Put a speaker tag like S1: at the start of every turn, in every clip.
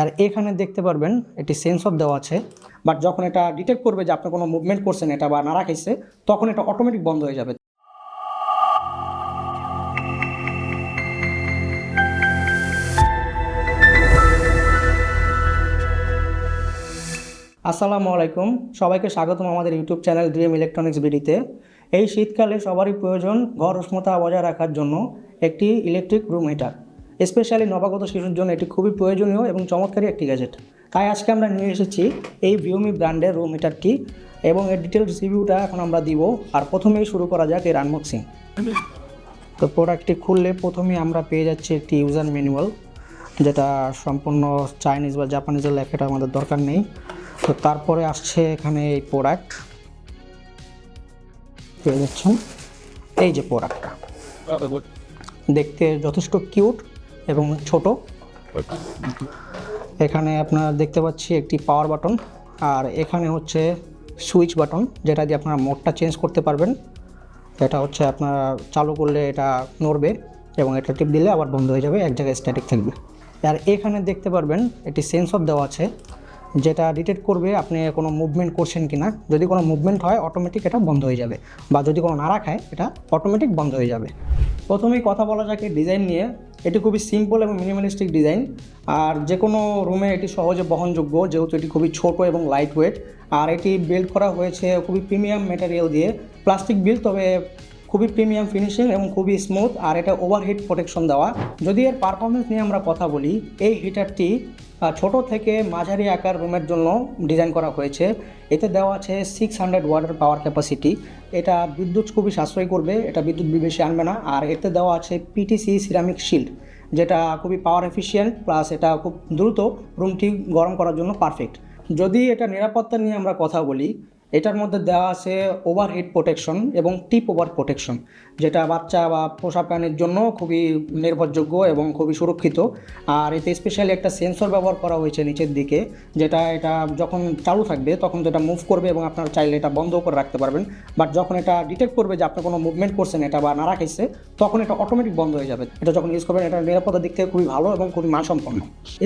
S1: আর এখানে দেখতে পারবেন একটি সেন্সর দেওয়া আছে। বাট যখন এটা ডিটেক্ট করবে যে আপনি কোনো মুভমেন্ট করছেন এটা বা নাড়া খাইছে, তখন এটা অটোমেটিক বন্ধ হয়ে যাবে। আসসালামু আলাইকুম। সবাইকে স্বাগতম আমাদের ইউটিউব চ্যানেল ড্রিম ইলেকট্রনিক্স বিডিতে এই শীতকালে সবারই প্রয়োজন ঘর উষ্ণতা বজায় রাখার জন্য একটি ইলেকট্রিক রুম হিটার স্পেশালি নবাগত শিশুর জন্য এটি খুবই প্রয়োজনীয় এবং চমৎকারী একটি গ্যাজেট তাই আজকে আমরা নিয়ে এসেছি এই ভিউমি ব্র্যান্ডের রুম হিটারটি এবং এর ডিটেলস রিভিউটা এখন আমরা দিব। আর প্রথমেই শুরু করা যাক এর আনবক্সিং তো প্রোডাক্টটি খুললে প্রথমেই আমরা পেয়ে যাচ্ছি একটি ইউজার ম্যানুয়াল যেটা সম্পূর্ণ চাইনিজ বা জাপানিজের লেখাটা আমাদের দরকার নেই। তো তারপরে আসছে এখানে এই প্রোডাক্ট পেয়ে যাচ্ছেন। এই যে প্রোডাক্টটা দেখতে যথেষ্ট কিউট এবং ছোট। এখানে আপনারা দেখতে পাচ্ছি একটি পাওয়ার বাটন আর এখানে হচ্ছে সুইচ বাটন যেটা দিয়ে আপনারা মোডটা চেঞ্জ করতে পারবেন। এটা হচ্ছে আপনারা চালু করলে এটা নড়বে এবং এটা টিপ দিলে আবার বন্ধ হয়ে যাবে, এক জায়গায় স্ট্যাটিক থাকবে। আর এখানে দেখতে পারবেন একটি সেন্সর দেওয়া আছে, যেটা ডিটেক্ট করবে আপনি কোনো মুভমেন্ট করছেন কি না যদি কোনো মুভমেন্ট হয় অটোমেটিক এটা বন্ধ হয়ে যাবে। বা যদি কোনো নাড়া খায়, এটা অটোমেটিক বন্ধ হয়ে যাবে। প্রথমেই কথা বলা যাক এই ডিজাইন নিয়ে। এটি খুবই সিম্পল এবং মিনিমালিস্টিক ডিজাইন আর যে কোনো রুমে এটি সহজে বহনযোগ্য, যেহেতু এটি খুবই ছোট এবং লাইট ওয়েট আর এটি বিল্ড করা হয়েছে খুবই প্রিমিয়াম মেটেরিয়াল দিয়ে। প্লাস্টিক বিল্ড তবে খুবই প্রিমিয়াম ফিনিশিং এবং খুবই স্মুথ আর এটা ওভারহিট প্রোটেকশন দেওয়া। যদি এর পারফরমেন্স নিয়ে আমরা কথা বলি, এই হিটারটি ছোট থেকে মাঝারি আকার রুমের জন্য ডিজাইন করা হয়েছে। এতে দেওয়া আছে সিক্স হান্ড্রেড ওয়াটের পাওয়ার ক্যাপাসিটি এটা বিদ্যুৎ খুবই সাশ্রয় করবে, এটা বিদ্যুৎ বিল বেশি আনবে না। আর এতে দেওয়া আছে পিটিসি সিরামিক শিল্ড যেটা খুবই পাওয়ার এফিশিয়েন্ট প্লাস এটা খুব দ্রুত রুমটি গরম করার জন্য পারফেক্ট যদি এটা নিরাপত্তা নিয়ে আমরা কথা বলি এটার মধ্যে দেওয়া আছে ওভার ওভারহিট প্রোটেকশন এবং টিপ ওভার প্রোটেকশন যেটা বাচ্চা বা পোষা প্রাণীর জন্য খুবই নির্ভরযোগ্য এবং খুবই সুরক্ষিত। আর এতে স্পেশালি একটা সেন্সর ব্যবহার করা হয়েছে নিচের দিকে, যেটা এটা যখন চালু থাকবে তখন যেটা মুভ করবে এবং আপনারা চাইলে এটা বন্ধ করে রাখতে পারবেন। বাট যখন এটা ডিটেক্ট করবে যে আপনি কোনো মুভমেন্ট করছেন এটা বা নাড়া খাইছে, তখন এটা অটোমেটিক বন্ধ হয়ে যাবে। এটা যখন ইউজ করবেন, এটা নিরাপত্তার দিক থেকে খুবই ভালো এবং খুবই মানসম্পন্ন।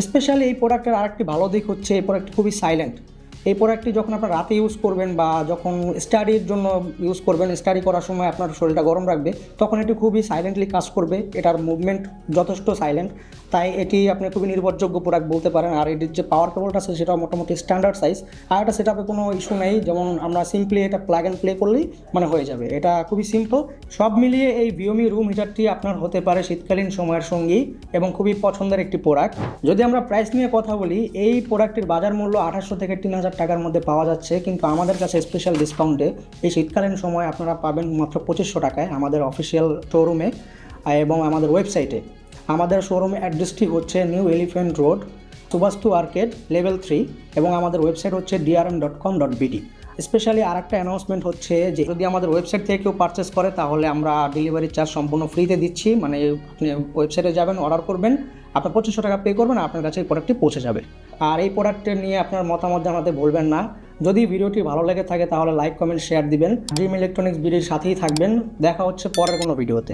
S1: স্পেশালি এই প্রোডাক্টের আরেকটি ভালো দিক হচ্ছে, এই প্রোডাক্ট খুবই সাইলেন্ট এই প্রোডাক্টটি যখন আপনার রাতে ইউজ করবেন বা যখন স্টাডির জন্য ইউজ করবেন স্টাডি করার সময় আপনার শরীরটা গরম রাখবে, তখন এটি খুবই সাইলেন্টলি কাজ করবে। এটার মুভমেন্ট যথেষ্ট সাইলেন্ট তাই এটি আপনি খুবই নির্ভরযোগ্য প্রোডাক্ট বলতে পারেন। আর এটির যে পাওয়ার কেবলটা আছে, সেটাও মোটামুটি স্ট্যান্ডার্ড সাইজ আর এটা সেটাপে কোনো ইস্যু নেই, যেমন আমরা সিম্পলি এটা প্লাগ অ্যান্ড প্লে করলেই মানে হয়ে যাবে। এটা খুবই সিম্পল সব মিলিয়ে এই ভিওমি রুম হিটারটি আপনার হতে পারে শীতকালীন সময়ের সঙ্গী এবং খুবই পছন্দের একটি প্রোডাক্ট যদি আমরা প্রাইস নিয়ে কথা বলি, এই প্রোডাক্টের বাজার মূল্য আঠাশশো থেকে তিন হাজার টাকার মধ্যে পাওয়া যাচ্ছে, কিন্তু আমাদের কাছে স্পেশাল ডিসকাউন্টে এই শীতকালীন সময় আপনারা পাবেন মাত্র পঁচিশশো টাকায় আমাদের অফিসিয়াল শোরুমে এবং আমাদের ওয়েবসাইটে আমাদের শোরুমে অ্যাড্রেসটি হচ্ছে new elephant road Subastu arcade level three এবং আমাদের ওয়েবসাইট হচ্ছে DRM dot com dot BD specially আর একটা অ্যানাউন্সমেন্ট হচ্ছে যে, যদি আমাদের ওয়েবসাইট থেকে কেউ পারচেস করে, তাহলে আমরা ডেলিভারি চার্জ সম্পূর্ণ ফ্রিতে দিচ্ছি। মানে আপনি ওয়েবসাইটে যাবেন অর্ডার করবেন। আপনার পঁচিশশো টাকা পে করবেন, আপনার কাছে এই প্রোডাক্টটি পৌঁছে যাবে। আর এই প্রোডাক্টটি নিয়ে আপনার মতামত জানাতে ভুলবেন না। যদি ভিডিওটি ভালো লেগে থাকে, তাহলে লাইক কমেন্ট শেয়ার দিবেন। ড্রিম ইলেকট্রনিক্স ভিডিওর সাথেই থাকবেন। দেখা হচ্ছে পরের কোনো ভিডিওতে